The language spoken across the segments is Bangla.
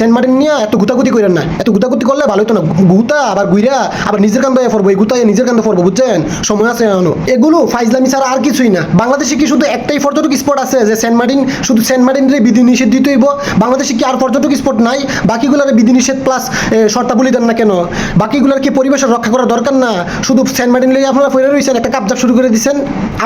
সেন্ট মার্টিন নিয়ে এত গুতাগুতি করেন না। এত গুতাগুতি করলে ভালো হতো না। গুতা, আবার গুইরা, আবার নিজের কান্দে ফরবো গুতায় নিজের কান্দে ফরবো বুঝছেন? সময় আছে এখনও। এগুলো ফাইজলামি ছাড়া আর কিছুই না। বাংলাদেশে কি শুধু একটাই পর্যটক স্পট আছে যে সেন্ট মার্টিন? শুধু সেন্ট মার্টিনের বিধি নিষেধ দিতে হইব? বাংলাদেশে কি আর পর্যটক স্পট নাই? বাকিগুলোর বিধি নিষেধ প্লাস শর্তাবলী দেন না কেন? বাকিগুলোর কি পরিবেশের রক্ষা করা দরকার না? শুধু সেন্ট মার্টিন লিগে আপনারা ফেরে রয়েছেন একটা কাবজা শুরু করে দিচ্ছেন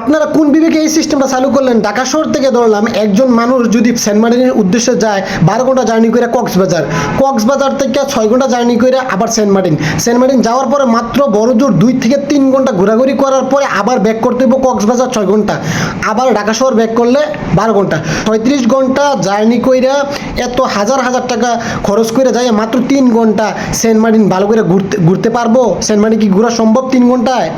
আপনারা কোন বিবেকে এই সিস্টেমটা চালু করলেন? ঢাকা শহর থেকে ধরলাম, একজন মানুষ যদি সেন্ট মার্টিনের উদ্দেশ্যে যায়, বারো ঘণ্টা জার্নি করে কক্সবাজার। কক্সবাজার থেকে ছয় ঘণ্টা জার্নি করে আবার সেন্ট মার্টিন। সেন্ট মার্টিন যাওয়ার পরে মাত্র বড় জোর দুই থেকে তিন ঘণ্টা ঘোরাঘুরি করার পরে আবার ব্যাক করতে হইব কক্সবাজার ছয় ঘণ্টা। আবার ঢাকা শহর ব্যাক করলে বারো ঘণ্টা। পঁয়ত্রিশ ঘণ্টা জার্নি কইরা এত হাজার হাজার টাকা খরচ করে যাই মাত্র তিন ঘণ্টা সেন্ট মার্টিন ভালো করে ঘুরতে ঘুরতে পারব? সেন্ট মার্টিন কি ঘোরা সম্ভব তিন ঘন্টায়?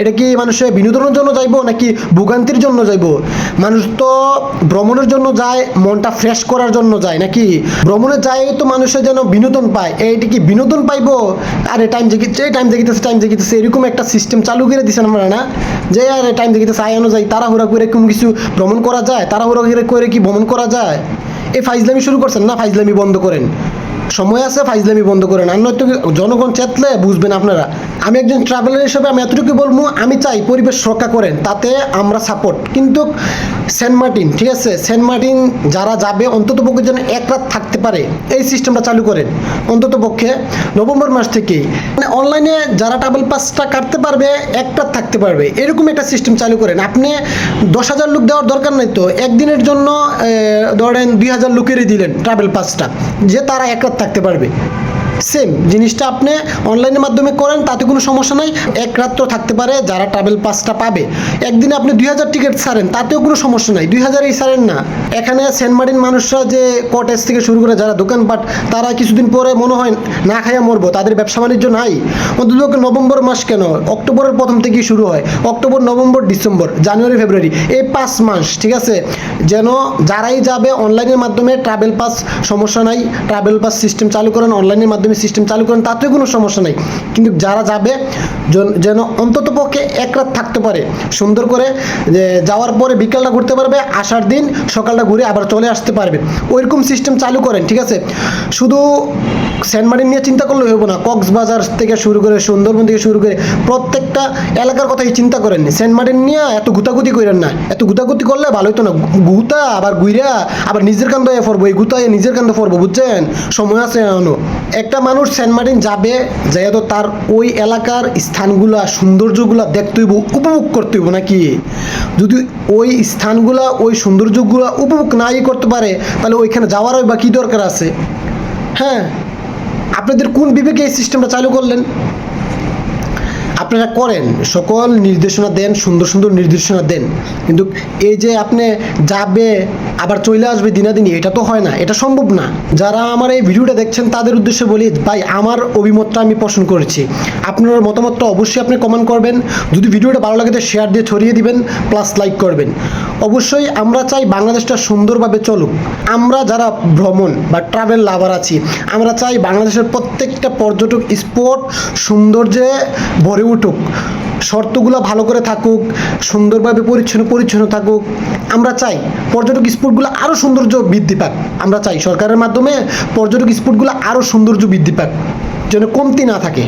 এটা কি মানুষের বিনোদনের জন্য যাইবো নাকি ভোগান্তির জন্য যাইবো? মানুষ তো ভ্রমণের জন্য যায়, মনটা ফ্রেশ করার জন্য যায় নাকি? ভ্রমণে যায় তো মানুষের যেন বিনোদন পায়। এইটা কি বিনোদন পাইবো? আরে টাইম জেগিতে টাইম জেগিতেছে টাইম জেগিতেছে। এরকম একটা সিস্টেম চালু করে দিছেন আমরা না? যে আরে টাইম জেগিতেছে আয়ানো যায় তাড়াহুড়া করে কোনো কিছু ভ্রমণ করা যায়? তাড়াহুড়া করে কি ভ্রমণ করা যায়? এই ফাইজলামি শুরু করছেন না ফাইজলামি বন্ধ করেন? সময় আছে, ফাইজলামি বন্ধ করেন। আর নয়তো জনগণ চেতলে বুঝবেন আপনারা। আমি একজন ট্রাভেলার হিসেবে আমি এতটুকু বলব, আমি চাই পরিবেশ রক্ষা করেন, তাতে আমরা সাপোর্ট কিন্তু সেন্ট মার্টিন, ঠিক আছে? সেন্ট মার্টিন যারা যাবে অন্তত পক্ষে যেন এক রাত থাকতে পারে, এই সিস্টেমটা চালু করেন। অন্তত পক্ষে নভেম্বর মাস থেকেই মানে অনলাইনে যারা ট্রাভেল পাসটা কাটতে পারবে, এক রাত থাকতে পারবে। এরকম একটা সিস্টেম চালু করেন। আপনি দশ হাজার লোক দেওয়ার দরকার নাই তো, একদিনের জন্য ধরেন দুই হাজার লোকেরই দিলেন ট্রাভেল পাসটা যে তারা এক রাত থাকতে পারবে। সেম জিনিসটা আপনি অনলাইনের মাধ্যমে করেন, তাতে কোনো সমস্যা নাই। এক রাত্র থাকতে পারে যারা ট্রাভেল পাসটা পাবে। একদিনে আপনি দুই হাজার টিকিট ছাড়েন, তাতেও কোনো সমস্যা নাই। দুই হাজারই ছাড়েন না। এখানে সেন্ট মার্টিন মানুষরা যে কটেজ থেকে শুরু করে যারা দোকানপাট, তারা কিছুদিন পরে মনে হয় না খাইয়া মরবো, তাদের ব্যবসা বাণিজ্য নাই। অন্তত নভেম্বর মাস কেন? অক্টোবরের প্রথম থেকেই শুরু হয়। October, November, December, January, February, এই পাঁচ মাস, ঠিক আছে? যেন যারাই যাবে অনলাইনের মাধ্যমে ট্রাভেল পাস সমস্যা নাই। ট্রাভেল পাস সিস্টেম চালু করেন অনলাইনের মাধ্যমে সিস্টেম চালু করেন তাতেও কোনো সমস্যা নাই। কিন্তু যারা যাবে যেন অন্তত পক্ষে এক রাত থাকতে পারে, সুন্দর করে যাওয়ার পরে বিকালটা ঘুরতে পারবে, আসার দিন সকালটা ঘুরে আবার চলে আসতে পারবে। ওইরকম সিস্টেম চালু করেন, ঠিক আছে? শুধু সেন্ট মার্টিন নিয়ে চিন্তা করলে হইব না, কক্সবাজার থেকে শুরু করে, সুন্দরবন থেকে শুরু করে, প্রত্যেকটা এলাকার কথাই চিন্তা করেন। সেন্ট মার্টিন নিয়ে এত গুতাগুতি করেন না। এত গুতাগুতি করলে ভালো হতো না। গুতা, আবার গুইরা, আবার নিজের কান্দে ফরবো এই গুতায় নিজের কান্দে ফরবো বুঝছেন? সময় আছে এখনও। একটা মানুষ সেন্ট মার্টিন যাবে, যাইয়া তো তার ওই এলাকার স্থানগুলা, সৌন্দর্যগুলা দেখতে হইব, উপভোগ করতে হইব নাকি? যদি ওই স্থানগুলা, ওই সৌন্দর্যগুলা উপভোগ নাই করতে পারে, তাহলে ওইখানে যাওয়ারও বা কী দরকার আছে? হ্যাঁ? আপনাদের কোন বিবেকে এই সিস্টেমটা চালু করলেন? আপনারা করেন, সকল নির্দেশনা দেন, সুন্দর সুন্দর নির্দেশনা দেন। কিন্তু এই যে আপনি যাবে, আবার চলে আসবে দিনাদিনী, এটা তো হয় না, এটা সম্ভব না। যারা আমার এই ভিডিওটা দেখছেন, তাদের উদ্দেশ্যে বলি, ভাই, আমার অভিমতটা আমি পোষণ করেছি। আপনার মতামতটা অবশ্যই আপনি কমেন্ট করবেন। যদি ভিডিওটা ভালো লাগে, তো শেয়ার দিয়ে ছড়িয়ে দিবেন প্লাস লাইক করবেন। অবশ্যই আমরা চাই বাংলাদেশটা সুন্দরভাবে চলুক। আমরা যারা ভ্রমণ বা ট্রাভেল লাভার আছি, আমরা চাই বাংলাদেশের প্রত্যেকটা পর্যটক স্পট সৌন্দর্যে ভরে উঠুক। শর্তগুলো ভালো করে থাকুক, সুন্দরভাবে পরিচ্ছন্ন পরিচ্ছন্ন থাকুক। আমরা চাই পর্যটক স্পটগুলো আরও সৌন্দর্য বৃদ্ধি পাক। আমরা চাই সরকারের মাধ্যমে পর্যটক স্পটগুলো আরও সৌন্দর্য বৃদ্ধি পাক, যেন কমতি না থাকে।